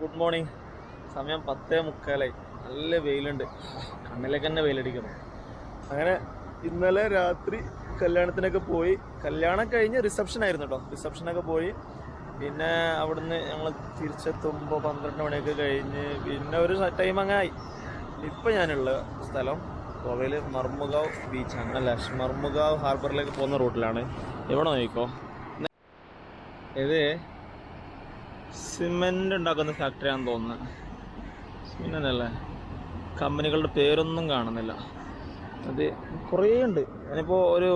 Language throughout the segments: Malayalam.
ഗുഡ് മോർണിംഗ് സമയം പത്തേ മുക്കാലായി. നല്ല വെയിലുണ്ട്. കണ്ണിലേക്ക് തന്നെ വെയിലടിക്കുന്നു. അങ്ങനെ ഇന്നലെ രാത്രി കല്യാണത്തിനൊക്കെ പോയി. കല്യാണം കഴിഞ്ഞ് റിസപ്ഷൻ ആയിരുന്നു കേട്ടോ റിസപ്ഷനൊക്കെ പോയി. പിന്നെ അവിടുന്ന് ഞങ്ങൾ തിരിച്ചെത്തുമ്പോൾ പന്ത്രണ്ട് മണിയൊക്കെ കഴിഞ്ഞ് പിന്നെ ഒരു ടൈം അങ്ങനെ ആയി. ഇപ്പം ഞാനുള്ള സ്ഥലം ഗോവയിൽ മർമുഗാവ് ബീച്ചാണ് അല്ല? മർമുഗാവ് ഹാർബറിലേക്ക് പോകുന്ന റൂട്ടിലാണ് എവിടെ നോക്കിക്കോ? ഇത് സിമെന്റ് ഉണ്ടാക്കുന്ന ഫാക്ടറിയാണെന്ന് തോന്നുന്നത് സിമെന്റ് അല്ലേ കമ്പനികളുടെ പേരൊന്നും കാണുന്നില്ല. അത് കുറേ ഉണ്ട്. ഞാനിപ്പോൾ ഒരു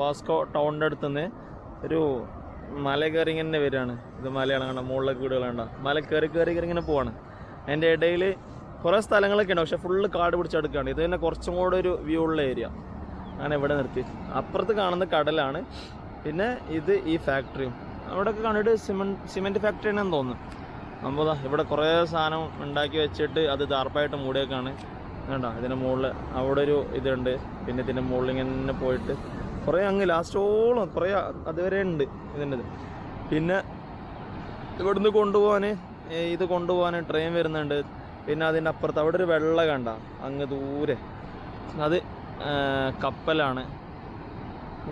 വാസ്കോ ടൗണിന്റെ അടുത്ത് നിന്ന് ഒരു മല കയറി ഇങ്ങനെ വരികയാണ്. ഇത് മലയാണ് കണ്ട? മുകളിലേക്ക് വീടുകൾ കണ്ട? മല കയറി കയറി കയറി ഇങ്ങനെ പോവാണ്. അതിന്റെ ഇടയിൽ കുറേ സ്ഥലങ്ങളൊക്കെ ഉണ്ട്. പക്ഷെ ഫുള്ള് കാട് പിടിച്ചെടുക്കുകയാണ് ഇത് തന്നെ കുറച്ചും കൂടെ ഒരു വ്യൂ ഉള്ള ഏരിയ ആണ് ഇവിടെ നിർത്തി. അപ്പുറത്ത് കാണുന്ന കടലാണ്. പിന്നെ ഇത് ഈ ഫാക്ടറിയും അവിടെയൊക്കെ കണ്ടിട്ട് സിമെന്റ് ഫാക്ടറി തന്നെ തോന്നുന്നു. അപ്പോൾ ഇവിടെ കുറേ സാധനം ഉണ്ടാക്കി വെച്ചിട്ട് അത് ദാർപ്പായിട്ട് മൂടിയേക്കാണ്. വേണ്ട ഇതിന്റെ മുകളിൽ അവിടെ ഒരു ഇതുണ്ട്. പിന്നെ ഇതിന്റെ മുകളിൽ ഇങ്ങനെ പോയിട്ട് കുറേ അങ്ങ് ലാസ്റ്റോളം കുറേ അതുവരെ ഉണ്ട് ഇതിന്റെ ഇത്. പിന്നെ ഇവിടുന്ന് കൊണ്ടുപോകാൻ ഇത് കൊണ്ടുപോകാൻ ട്രെയിൻ വരുന്നുണ്ട്. പിന്നെ അതിന്റെ അപ്പുറത്ത് അവിടെ ഒരു വെള്ള കണ്ട? അങ്ങ് ദൂരെ. അത് കപ്പലാണ്.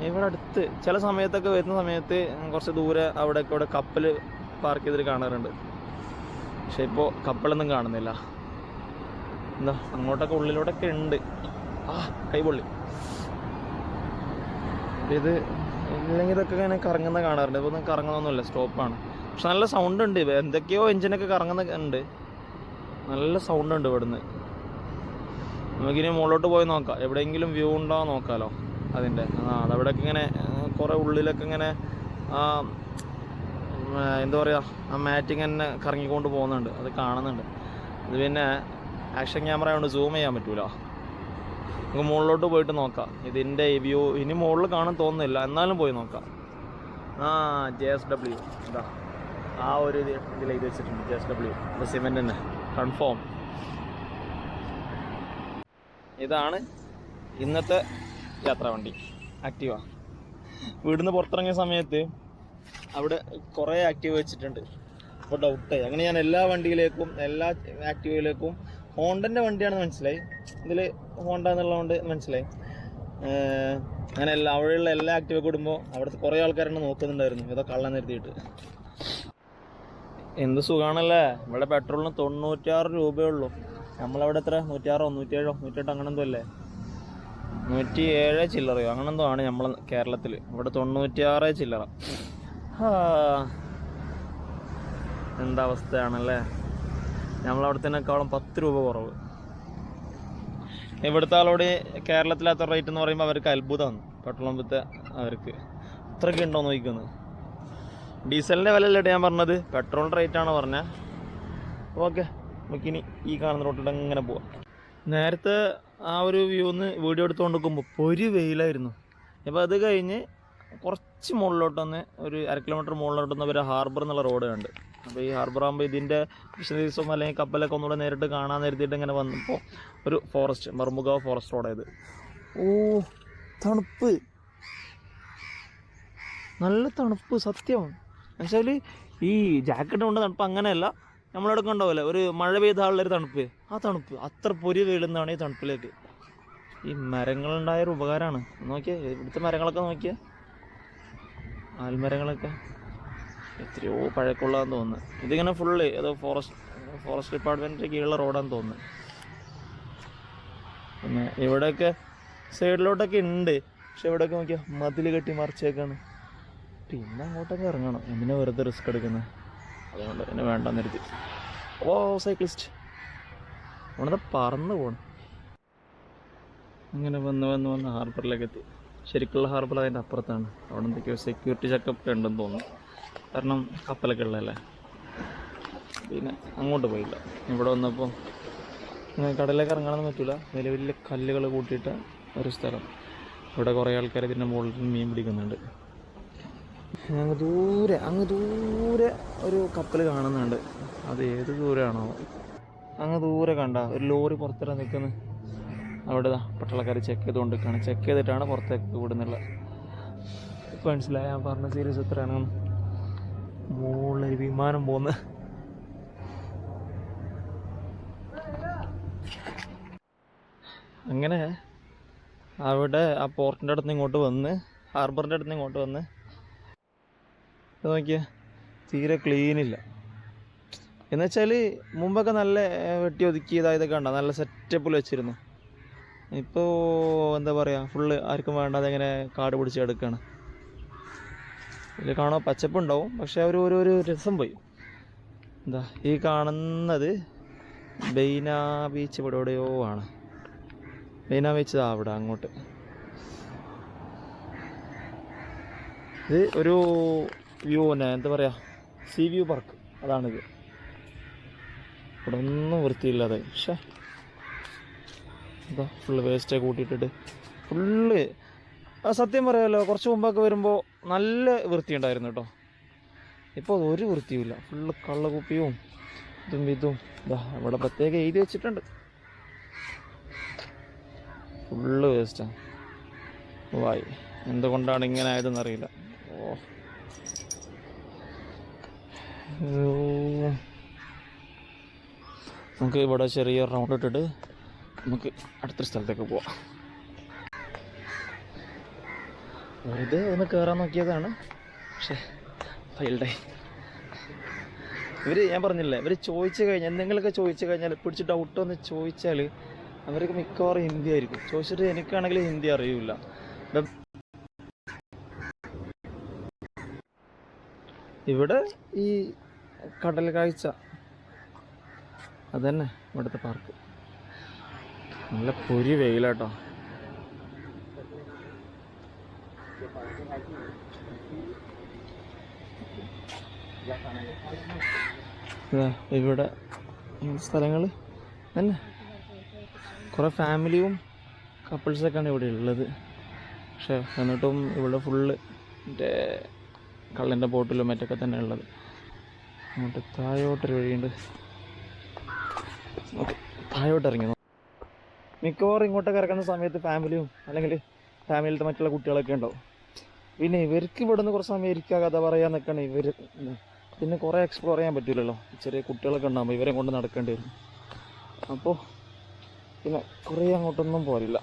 ഇവിടെ അടുത്ത് ചില സമയത്തൊക്കെ വരുന്ന സമയത്ത് കുറച്ച് ദൂരെ അവിടെയൊക്കെ ഇവിടെ കപ്പൽ പാർക്ക് ചെയ്തിട്ട് കാണാറുണ്ട്. പക്ഷെ ഇപ്പോൾ കപ്പലൊന്നും കാണുന്നില്ല. എന്താ അങ്ങോട്ടൊക്കെ ഉള്ളിലോട്ടൊക്കെ ഉണ്ട്. ആ കൈപൊള്ളി. ഇത് ഇല്ലെങ്കിൽ ഇതൊക്കെ ഇങ്ങനെ കറങ്ങുന്ന കാണാറുണ്ട്. ഇപ്പോൾ ഒന്നും കറങ്ങുന്നൊന്നുമില്ല സ്റ്റോപ്പാണ് പക്ഷെ നല്ല സൗണ്ട് ഉണ്ട് എന്തൊക്കെയോ എഞ്ചിനൊക്കെ കറങ്ങുന്ന ഉണ്ട്. നല്ല സൗണ്ട് ഉണ്ട് ഇവിടുന്ന്. നമുക്കിനി മുകളിലോട്ട് പോയി നോക്കാം. എവിടെയെങ്കിലും വ്യൂ ഉണ്ടോ നോക്കാലോ. അതിന്റെ. ആ അതവിടെയൊക്കെ ഇങ്ങനെ കുറേ ഉള്ളിലൊക്കെ ഇങ്ങനെ എന്താ പറയുക ആ മാറ്റിങ് തന്നെ കറങ്ങിക്കൊണ്ട് പോകുന്നുണ്ട്. അത് കാണുന്നുണ്ട്. അത് പിന്നെ ആക്ഷൻ ക്യാമറ ആയതുകൊണ്ട് സൂം ചെയ്യാൻ പറ്റൂല. നമുക്ക് മുകളിലോട്ട് പോയിട്ട് നോക്കാം. ഇതിന്റെ വ്യൂ ഇനി മുകളിൽ കാണാൻ തോന്നുന്നില്ല. എന്നാലും പോയി നോക്കാം. ആ ജെ എസ് ഡബ്ല്യു എന്താ ആ ഒരു ഇതിലേക്ക് വെച്ചിട്ടുണ്ട് ജെ എസ് ഡബ്ല്യു സിമെന്റ് തന്നെ. കൺഫേം ഇതാണ് ഇന്നത്തെ യാത്രാ വണ്ടി ആക്റ്റീവ വീടിന്ന് പുറത്തിറങ്ങിയ സമയത്ത് അവിടെ കുറേ ആക്റ്റീവ് വെച്ചിട്ടുണ്ട്. അപ്പോൾ ഡൗട്ടായി അങ്ങനെ ഞാൻ എല്ലാ വണ്ടിയിലേക്കും എല്ലാ ആക്റ്റീവയിലേക്കും ഹോണ്ടന്റെ വണ്ടിയാണെന്ന് മനസ്സിലായി. ഇതിൽ ഹോണ്ട എന്നുള്ളതുകൊണ്ട് മനസ്സിലായി. അങ്ങനെ എല്ലാ അവിടെയുള്ള എല്ലാ ആക്റ്റീവ് കൂടുമ്പോൾ അവിടുത്തെ കുറേ ആൾക്കാരെന്നെ നോക്കുന്നുണ്ടായിരുന്നു. ഇതൊക്കെ കള്ളം നിർത്തിയിട്ട് എന്ത് സുഖാണല്ലേ? ഇവിടെ പെട്രോളിന് തൊണ്ണൂറ്റാറ് രൂപയുള്ളൂ നമ്മളവിടെ എത്ര? നൂറ്റാറോ നൂറ്റിയേഴോ? നൂറ്റെട്ടോ അങ്ങനെ എന്തോ അല്ലേ? നൂറ്റി ഏഴ് ചില്ലറയോ? അങ്ങനെന്തോ ആണ് നമ്മൾ കേരളത്തിൽ ഇവിടെ തൊണ്ണൂറ്റിയാറ് ചില്ലറ. എന്താ അവസ്ഥയാണല്ലേ? നമ്മളവിടത്തേക്കാളും പത്ത് രൂപ കുറവ്. ഇവിടുത്തെ ആളോട് കേരളത്തിലാത്ത റേറ്റ് എന്ന് പറയുമ്പോൾ അവർക്ക് അത്ഭുതമാണ് പെട്രോളമ്പത്തെ അവർക്ക്. ഇത്രയൊക്കെ ഉണ്ടോ നോക്കുന്നത് ഡീസലിന്റെ വില അല്ലേ ഞാൻ പറഞ്ഞത്? പെട്രോൾ റേറ്റ് ആണ് പറഞ്ഞത് ഓക്കെ. നമുക്കിനി ഈ കാണുന്ന റോട്ടിലൂടെ അങ്ങനെ പോവാം. നേരത്തെ ആ ഒരു വ്യൂന്ന് വീഡിയോ എടുത്തുകൊണ്ട് നിൽക്കുമ്പോൾ പൊരി വെയിലായിരുന്നു. അപ്പോൾ അത് കഴിഞ്ഞ് കുറച്ച് മുകളിലോട്ടൊന്ന് ഒരു അര കിലോമീറ്റർ മുകളിലോട്ടൊന്ന് ഒരു ഹാർബർ എന്നുള്ള റോഡ് കണ്ട്. അപ്പോൾ ഈ ഹാർബർ ആകുമ്പോൾ ഇതിന്റെ ഫിഷറീസും അല്ലെങ്കിൽ കപ്പലൊക്കെ ഒന്നുകൂടെ നേരിട്ട് കാണാൻ നേരത്തിയിട്ട് ഇങ്ങനെ വന്നപ്പോൾ ഒരു ഫോറസ്റ്റ് മർമുഗാവ് ഫോറസ്റ്റ് റോഡായത് ഓ തണുപ്പ്. നല്ല തണുപ്പ് സത്യം. എന്നുവെച്ചാൽ ഈ ജാക്കറ്റ് കൊണ്ട് തണുപ്പ് അങ്ങനെയല്ല. നമ്മളവിടെ ഉണ്ടാവില്ല ഒരു മഴ പെയ്ത ആളുള്ളൊരു തണുപ്പ്. ആ തണുപ്പ്. അത്ര പൊരി വീഴുന്നതാണ് ഈ തണുപ്പിലേക്ക്. ഈ മരങ്ങളുണ്ടായ ഒരു ഉപകാരമാണ് നോക്കിയേ ഇവിടുത്തെ മരങ്ങളൊക്കെ നോക്കിയേ. ആൽമരങ്ങളൊക്കെ. എത്രയോ പഴക്കമുള്ളതാന്ന് തോന്നുന്നു. ഇതിങ്ങനെ ഫുള്ള് ഏതോ ഫോറസ്റ്റ് ഫോറസ്റ്റ് ഡിപ്പാർട്ട്മെന്റിന്റെ കീഴിലുള്ള റോഡാന്ന് തോന്നുന്നു. പിന്നെ ഇവിടെയൊക്കെ സൈഡിലോട്ടൊക്കെ ഉണ്ട് പക്ഷെ ഇവിടെയൊക്കെ നോക്കിയാൽ മതിൽ കെട്ടി മറിച്ചേക്കാണ്. പിന്നെ അങ്ങോട്ടൊക്കെ ഇറങ്ങണം. എന്തിനാ വെറുതെ റിസ്ക് എടുക്കുന്നത് അതുകൊണ്ട് എന്നെ വേണ്ടെന്ന് നിർത്തി ഓ സൈക്ലിസ്റ്റ് അവിടെ പറന്ന് പോകണം അങ്ങനെ വന്ന് വന്ന് വന്ന് ഹാർബറിലേക്ക് എത്തി ശരിക്കുള്ള ഹാർബർ അതിന്റെ അപ്പുറത്താണ്. അവിടെ എന്തൊക്കെയോ സെക്യൂരിറ്റി ചെക്കപ്പ് ഉണ്ടെന്ന് തോന്നുന്നു. കാരണം കപ്പലൊക്കെ ഉള്ളതല്ലേ? പിന്നെ അങ്ങോട്ട് പോയില്ല. ഇവിടെ വന്നപ്പോൾ കടലിലേക്ക് ഇറങ്ങാനൊന്നും പറ്റില്ല വലിയ വലിയ കല്ലുകൾ കൂട്ടിയിട്ട് ഒരു സ്ഥലം. ഇവിടെ കുറേ ആൾക്കാർ ഇതിന്റെ മുകളിൽ മീൻ പിടിക്കുന്നുണ്ട്. അങ്ങ് ദൂരെ അങ്ങ് ദൂരെ ഒരു കപ്പൽ കാണുന്നുണ്ട്. അത് ഏത് ദൂരാണോ അങ്ങ് ദൂരെ കണ്ട ഒരു ലോറി പുറത്തിറ നിൽക്കുന്നത് അവിടെ പട്ടാളക്കാർ ചെക്ക് ചെയ്തുകൊണ്ടിരിക്കുകയാണ് ചെക്ക് ചെയ്തിട്ടാണ് പുറത്തേക്ക് വിടുന്നുള്ളത് ഇപ്പം മനസ്സിലായി ഞാൻ പറഞ്ഞ സീരീസ് എത്രയാണ്? മുകളിൽ വിമാനം പോകുന്നത് അങ്ങനെ അവിടെ ആ പോർട്ടിന്റെ അടുത്ത് ഇങ്ങോട്ട് വന്ന് ഹാർബറിന്റെ അടുത്ത് ഇങ്ങോട്ട് വന്ന് ഇത് നോക്കിയേ തീരെ ക്ലീനില്ല എന്നുവെച്ചാൽ മുമ്പൊക്കെ നല്ല വെട്ടി ഒതുക്കി ഇതായതൊക്കെ ഉണ്ടോ നല്ല സെറ്റപ്പിൽ വെച്ചിരുന്നു. ഇപ്പോൾ എന്താ പറയുക ഫുള്ള് ആർക്കും വേണ്ടാതെ ഇങ്ങനെ കാട് പിടിച്ച് കിടക്കുകയാണ് ഇതിൽ കാണാൻ പച്ചപ്പുണ്ടാവും പക്ഷെ ഒരു ഒരു ഒരു രസം പോയി. എന്താ ഈ കാണുന്നത് ബെയ്ന ബീച്ച് ഇവിടെ എവിടെയോ ആണ്. ബെയ്ന ബീച്ച് അവിടെ അങ്ങോട്ട്. ഇത് ഒരു വ്യൂ തന്നെ എന്താ പറയുക സീ വ്യൂ പാർക്ക് അതാണിത്. ഇവിടെ ഒന്നും വൃത്തിയില്ലാതെ പക്ഷേ എന്താ ഫുള്ള് വേസ്റ്റൊക്കെ കൂട്ടിയിട്ടിട്ട്. ഫുള്ള് സത്യം പറയാമല്ലോ കുറച്ച് മുമ്പൊക്കെ വരുമ്പോൾ നല്ല വൃത്തി ഉണ്ടായിരുന്നു കേട്ടോ. ഇപ്പോൾ ഒരു വൃത്തിയുമില്ല ഫുള്ള് കള്ളകുപ്പിയും ഇതും ഇതും. ഇതാ ഇവിടെ പ്രത്യേകം എഴുതി വെച്ചിട്ടുണ്ട്. ഫുള്ള് വേസ്റ്റാണ് വായി എന്തുകൊണ്ടാണ് ഇങ്ങനെ ആയതെന്നറിയില്ല ഓ. നമുക്ക് ഇവിടെ ചെറിയ റൗണ്ട് ഇട്ടിട്ട് നമുക്ക് അടുത്തൊരു സ്ഥലത്തേക്ക് പോവാം. വെറുതെ ഒന്ന് കയറാൻ നോക്കിയതാണ്. പക്ഷേ ഫൈൽഡായി ഇവർ ഞാൻ പറഞ്ഞില്ലേ ഇവർ ചോദിച്ചു കഴിഞ്ഞാൽ എന്തെങ്കിലുമൊക്കെ ചോദിച്ചു കഴിഞ്ഞാൽ പിടിച്ച് ഡൗട്ട് ഒന്ന് ചോദിച്ചാൽ അവർക്ക് മിക്കവാറും ഹിന്ദി ആയിരിക്കും. ചോദിച്ചിട്ട് എനിക്കാണെങ്കിൽ ഹിന്ദി അറിയില്ല. ഇവിടെ ഈ കടൽ കാഴ്ച. അതന്നെ ഇവിടുത്തെ പാർക്ക് നല്ല പൊരി വെയിലാട്ടോ. ഇവിടെ സ്ഥലങ്ങൾ തന്നെ കുറേ ഫാമിലിയും കപ്പിൾസൊക്കെയാണ് ഇവിടെ ഉള്ളത്. പക്ഷേ എന്നിട്ടും ഇവിടെ ഫുള്ള് മറ്റേ കള്ളിന്റെ ബോട്ടിലും മറ്റൊക്കെ തന്നെ ഉള്ളത്. അങ്ങോട്ട് താഴോട്ടൊരു വഴിയുണ്ട്. ഓക്കെ താഴോട്ട് ഇറങ്ങി മിക്കവാറും ഇങ്ങോട്ടൊക്കെ ഇറക്കുന്ന സമയത്ത് ഫാമിലിയും അല്ലെങ്കിൽ ഫാമിലിയിലത്തെ മറ്റുള്ള കുട്ടികളൊക്കെ ഉണ്ടാവും. പിന്നെ ഇവർക്ക് ഇവിടെ നിന്ന് കുറച്ച് സമയം ഇരിക്കുക കഥ പറയാൻ നിൽക്കണം ഇവർ പിന്നെ കുറേ എക്സ്പ്ലോർ ചെയ്യാൻ പറ്റില്ലല്ലോ. ചെറിയ കുട്ടികളൊക്കെ ഉണ്ടാകുമ്പോൾ ഇവരെ കൊണ്ട് നടക്കേണ്ടി വരും. അപ്പോൾ പിന്നെ കുറേ അങ്ങോട്ടൊന്നും പോരില്ല.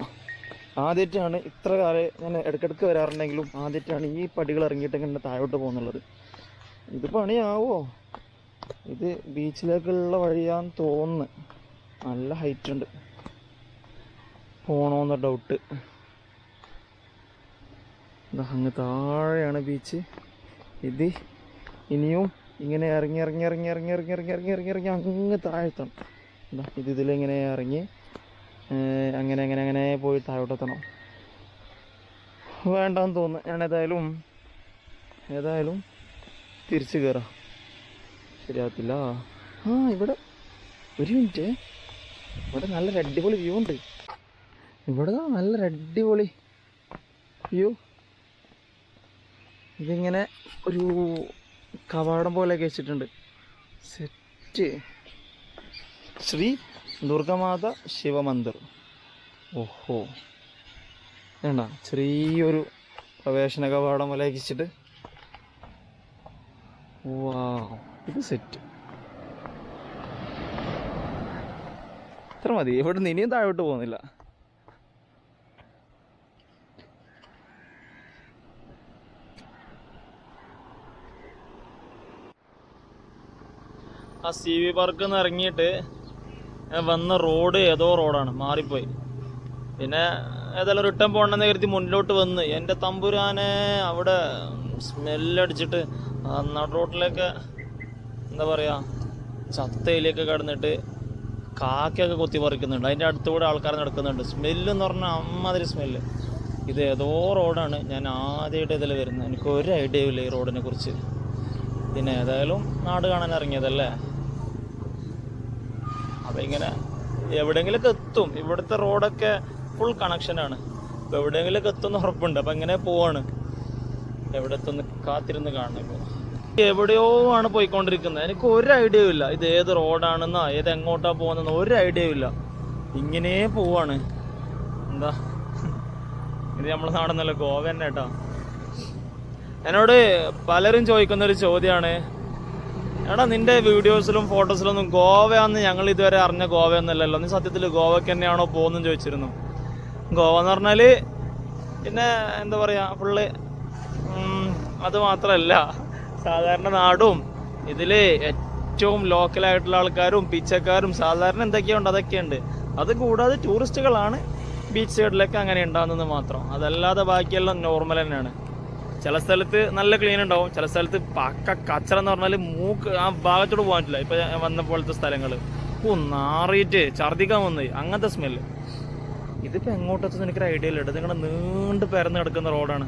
ആദ്യമായിട്ടാണ് ഇത്ര കാലം ഞാൻ ഇടയ്ക്കിടയ്ക്ക് വരാറുണ്ടെങ്കിലും ആദ്യമായിട്ടാണ് ഈ പടികൾ ഇറങ്ങിയിട്ട് ഇങ്ങനെ താഴോട്ട് പോകുന്നുള്ളത്. ഇത് പണിയാവോ? ഇത് ബീച്ചിലേക്കുള്ള വഴിയാന്ന് തോന്നുന്നു. നല്ല ഹൈറ്റ് ഉണ്ട്. പോണോന്ന ഡൗട്ട് അങ്ങ് താഴെയാണ് ബീച്ച്. ഇത് ഇനിയും ഇങ്ങനെ ഇറങ്ങി ഇറങ്ങി ഇറങ്ങി ഇറങ്ങി ഇറങ്ങി ഇറങ്ങി ഇറങ്ങി ഇറങ്ങി ഇറങ്ങി അങ്ങ് താഴെത്തണം. ഇത് ഇതിലിങ്ങനെ ഇറങ്ങി അങ്ങനെ അങ്ങനെ അങ്ങനെ പോയി താഴോട്ടെത്തണം. വേണ്ടെന്ന് തോന്നുന്നു. ഞാൻ ഏതായാലും ഏതായാലും തിരിച്ചു കയറാം ശരിയാകത്തില്ല ആ ഇവിടെ ഒരു മിനിറ്റ്. ഇവിടെ നല്ല അടിപൊളി വ്യൂ ഉണ്ട്. ഇവിടെ നല്ല അടിപൊളി വ്യൂ ഇതിങ്ങനെ ഒരു കവാടം പോലെയൊക്കെ വെച്ചിട്ടുണ്ട്. സെറ്റ് ശ്രീ ദുർഗമാത ശിവമന്ദിർ. ഓഹോ. വേണ്ട ചെറിയൊരു പ്രവേശന കവാടം വലയിച്ചിട്ട് ഇത് സെറ്റ് ഇത്ര മതി ഇവിടെ നിന്ന് ഇനിയും താഴോട്ട് പോകുന്നില്ല. ആ സി വി പാർക്കിൽ നിന്ന് ഇറങ്ങിയിട്ട് ഞാൻ വന്ന റോഡ് ഏതോ റോഡാണ് മാറിപ്പോയി. പിന്നെ ഏതായാലും റിട്ടേൺ പോകണമെന്ന് കരുതി മുന്നിലോട്ട് വന്ന്. എന്റെ തമ്പുരാനെ അവിടെ സ്മെല്ലടിച്ചിട്ട് ആ നട റോട്ടിലേക്ക് എന്താ പറയുക ചത്തയിലേക്ക് കടന്നിട്ട് കാക്കയൊക്കെ കൊത്തി പറിക്കുന്നുണ്ട്. അതിന്റെ അടുത്തുകൂടെ ആൾക്കാർ നടക്കുന്നുണ്ട്. സ്മെല്ലെന്ന് പറഞ്ഞാൽ അമ്മാതിരി സ്മെല്ല്. ഇത് ഏതോ റോഡാണ് ഞാൻ ആദ്യമായിട്ട് ഇതിൽ വരുന്നത്. എനിക്ക് ഒരു ഐഡിയ ഇല്ല ഈ റോഡിനെ കുറിച്ച്. പിന്നെ ഏതായാലും നാട് കാണാൻ ഇറങ്ങിയതല്ലേ? അപ്പം ഇങ്ങനെ എവിടെയെങ്കിലൊക്കെ എത്തും. ഇവിടുത്തെ റോഡൊക്കെ ഫുൾ കണക്ഷനാണ് അപ്പോൾ എവിടെയെങ്കിലൊക്കെ എത്തുമെന്ന് ഉറപ്പുണ്ട്. അപ്പം ഇങ്ങനെ പോവാണ്? എവിടെ എത്തുന്ന കാത്തിരുന്ന് കാണണം എവിടെയോ ആണ് പോയിക്കൊണ്ടിരിക്കുന്നത്. എനിക്ക് ഒരു ഐഡിയയും ഇല്ല. ഇത് ഏത് റോഡാണെന്നോ ഏത് എങ്ങോട്ടാ പോകുന്നതെന്നോ ഒരു ഐഡിയയും ഇല്ല. ഇങ്ങനെ പോവാണ്. എന്താ? ഇത് നമ്മളെ നാടെന്നല്ല? ഗോവ തന്നെ കേട്ടോ. എന്നോട് പലരും ചോദിക്കുന്ന ഒരു ചോദ്യമാണ് എടാ നിന്റെ വീഡിയോസിലും ഫോട്ടോസിലൊന്നും ഗോവയാന്ന് ഞങ്ങൾ ഇതുവരെ അറിഞ്ഞ ഗോവയൊന്നുമല്ലല്ലോ. നീ സത്യത്തിൽ ഗോവയ്ക്ക് തന്നെയാണോ പോകുന്നതെന്ന് ചോദിച്ചിരുന്നു. ഗോവ എന്ന് പറഞ്ഞാൽ പിന്നെ എന്താ പറയാ ഫുള്ള് അത് മാത്രല്ല. സാധാരണ നാടും ഇതിൽ ഏറ്റവും ലോക്കലായിട്ടുള്ള ആൾക്കാരും പിച്ചക്കാരും സാധാരണ എന്തൊക്കെയുണ്ട് അതൊക്കെയുണ്ട്. അത് കൂടാതെ ടൂറിസ്റ്റുകളാണ് ബീച്ച് സൈഡിലൊക്കെ അങ്ങനെ ഉണ്ടാകുന്നത് മാത്രം. അതല്ലാതെ ബാക്കിയെല്ലാം നോർമൽ തന്നെയാണ്. ചില സ്ഥലത്ത് നല്ല ക്ലീൻ ഉണ്ടാവും. ചില സ്ഥലത്ത് പക്ക കച്ചറ എന്ന് പറഞ്ഞാൽ മൂക്ക് ആ ഭാഗത്തോട് പോകാൻ പറ്റില്ല ഇപ്പൊ വന്ന പോലത്തെ സ്ഥലങ്ങൾ ഓ നാറിയിട്ട് ഛർദിക്കാൻ വന്നു. അങ്ങനത്തെ സ്മെല്ല് ഇതിപ്പോ എങ്ങോട്ടെത്തുന്ന എനിക്കൊരു ഐഡിയ ഇല്ല. ഇതിങ്ങനെ നീണ്ട് പരന്ന് കിടക്കുന്ന റോഡാണ്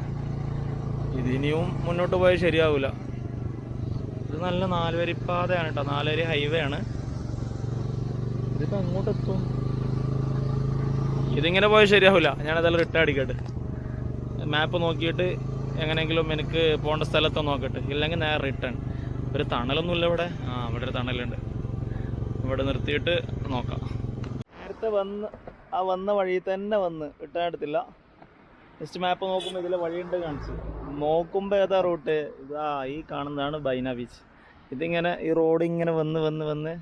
ഇതിനിയും മുന്നോട്ട് പോയാൽ ശരിയാവില്ല ഇത് നല്ല നാലുവരി പാതയാണ് കേട്ടോ. നാലുവരി ഹൈവേ ആണ്. ഇതിപ്പോ എങ്ങോട്ടെത്തും? ഇതിങ്ങനെ പോയാൽ ശരിയാവില്ല ഞാനതെല്ലാം റിട്ടേൺ അടിക്കട്ടെ മാപ്പ് നോക്കിയിട്ട് എങ്ങനെയെങ്കിലും എനിക്ക് പോകേണ്ട സ്ഥലത്ത് നോക്കട്ടെ. ഇല്ലെങ്കിൽ നേരെ റിട്ടേൺ ഒരു തണലൊന്നുമില്ല ഇവിടെ. ആ ഇവിടെ ഒരു തണലുണ്ട്. ഇവിടെ നിർത്തിയിട്ട് നോക്കാം. നേരത്തെ വന്ന് ആ വന്ന വഴി തന്നെ വന്ന് റിട്ടേൺ എടുത്തില്ല. ജസ്റ്റ് മാപ്പ് നോക്കുമ്പോൾ ഇതിലെ വഴിയുണ്ട് കാണിച്ചു. നോക്കുമ്പോൾ ഏതാ റൂട്ട് ഇതാ ഈ കാണുന്നതാണ് ബൈന ബീച്ച് ഇതിങ്ങനെ ഈ റോഡ് ഇങ്ങനെ വന്ന് വന്ന് വന്ന്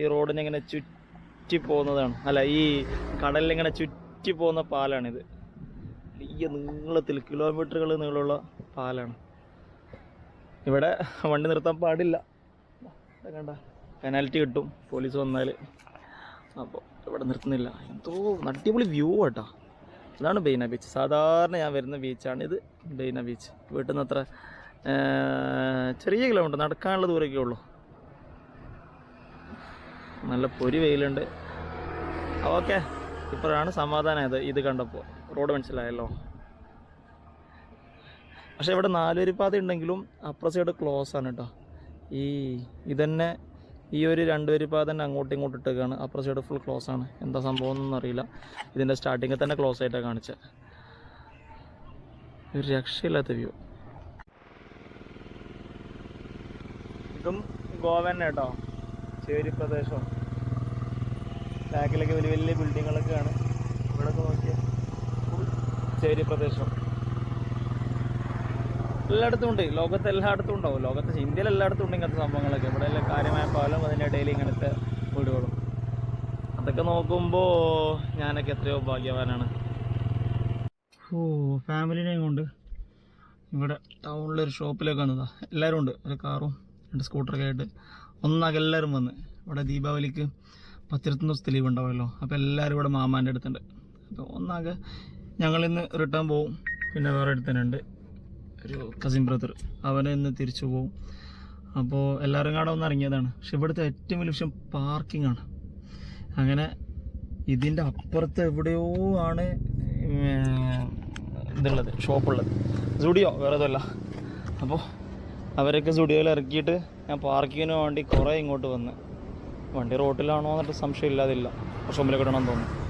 ഈ റോഡിനെ ഇങ്ങനെ ചുറ്റി പോകുന്നതാണ്. അല്ല ഈ കടലിലിങ്ങനെ ചുറ്റി പോകുന്ന പാലാണിത് വലിയ നീളത്തിൽ കിലോമീറ്ററുകൾ നീളമുള്ള പാലാണ്. ഇവിടെ വണ്ടി നിർത്താൻ പാടില്ല. കണ്ട പെനാൽറ്റി കിട്ടും. പോലീസ് വന്നാൽ അപ്പോൾ ഇവിടെ നിർത്തുന്നില്ല. എന്തോ അടിപൊളി വ്യൂ ആട്ടാ. ഇതാണ് ബെയ്ന ബീച്ച് സാധാരണ ഞാൻ വരുന്ന ബീച്ചാണ് ഇത് ബെയ്ന ബീച്ച് വീട്ടിൽ നിന്ന് അത്ര ചെറിയ കിലോമീറ്റർ നടക്കാനുള്ള ദൂരമൊക്കെ ഉള്ളൂ. നല്ല പൊരി വെയിലുണ്ട്. ഓക്കെ ഇപ്പോഴാണ് സമാധാനമായത് ഇത് കണ്ടപ്പോൾ റോഡ് മനസ്സിലായല്ലോ. പക്ഷെ ഇവിടെ നാലുവരി പാത ഉണ്ടെങ്കിലും അപ്പുറ സൈഡ് ക്ലോസ് ആണ് കേട്ടോ ഈ ഇതന്നെ ഈ ഒരു രണ്ടുവരിപ്പാത തന്നെ അങ്ങോട്ടും ഇങ്ങോട്ടും ഇട്ടേക്കാണ്. അപ്പുറ സൈഡ് ഫുൾ ക്ലോസ് ആണ്. എന്താ സംഭവം എന്നൊന്നും അറിയില്ല ഇതിന്റെ സ്റ്റാർട്ടിങ്ങിൽ തന്നെ ക്ലോസ് ആയിട്ടാണ് കാണിച്ചത് ഒരു രക്ഷയില്ലാത്ത വ്യൂ ഇതും ഗോവ തന്നെ കേട്ടോ ചേരി പ്രദേശം. ബാക്കിലൊക്കെ വലിയ വലിയ ബിൽഡിങ്ങുകളൊക്കെയാണ് ഇവിടെ ഫുൾ ചേരി പ്രദേശം എല്ലായിടത്തും ഉണ്ട്. ലോകത്ത് എല്ലായിടത്തും ഉണ്ടാവും. ലോകത്ത് ഇന്ത്യയിൽ എല്ലായിടത്തും ഉണ്ട് ഇങ്ങനത്തെ സംഭവങ്ങളൊക്കെ. ഇവിടെ കാര്യമായ പാലം അതിന്റെ ഇടയിൽ ഇങ്ങനത്തെ വീടുകളും. അതൊക്കെ നോക്കുമ്പോൾ ഞാനൊക്കെ എത്രയോ ഭാഗ്യവാനാണ്. ഓ ഫാമിലിനെയും കൊണ്ട് ഇവിടെ ടൗണിലൊരു ഷോപ്പിലൊക്കെ വന്നതാ. എല്ലാവരും ഉണ്ട്. ഒരു കാറും രണ്ട് സ്കൂട്ടറൊക്കെ ആയിട്ട്. ഒന്നാകെ എല്ലാവരും വന്ന്. ഇവിടെ ദീപാവലിക്ക് പത്തിരുപത്തൊന്ന് ദിവസത്തെ ലീവ് ഉണ്ടാവുമല്ലോ. അപ്പോൾ എല്ലാവരും ഇവിടെ മാമാന്റെ അടുത്തുണ്ട്. അപ്പോൾ ഒന്നാകെ ഞങ്ങളിന്ന് റിട്ടേൺ പോവും. പിന്നെ വേറെ അടുത്ത് ഉണ്ട് ഒരു കസിൻ ബ്രദർ അവനെ ഇന്ന് തിരിച്ചു പോവും. അപ്പോൾ എല്ലാവരും കൂടെ ഒന്ന് ഇറങ്ങിയതാണ്. പക്ഷെ ഇവിടുത്തെ ഏറ്റവും വലിയ വിഷയം പാർക്കിംഗ് ആണ്. അങ്ങനെ ഇതിന്റെ അപ്പുറത്ത് എവിടെയോ ആണ് ഇതുള്ളത് ഷോപ്പുള്ളത് സ്റ്റുഡിയോ വേറെ ഇതല്ല അപ്പോൾ അവരൊക്കെ സ്റ്റുഡിയോയിൽ ഇറക്കിയിട്ട് ഞാൻ പാർക്കിങ്ങിന് വേണ്ടി കുറേ ഇങ്ങോട്ട് വന്ന്. വണ്ടി റോട്ടിലാണോ എന്നിട്ട് സംശയം ഇല്ലാതില്ല കുറച്ച് മുമ്പിലേക്ക് ഇടണം തോന്നുന്നു.